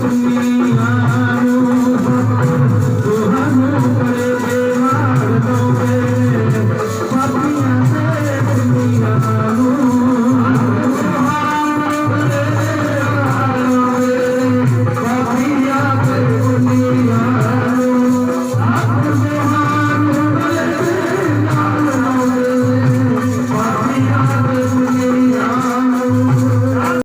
তুমি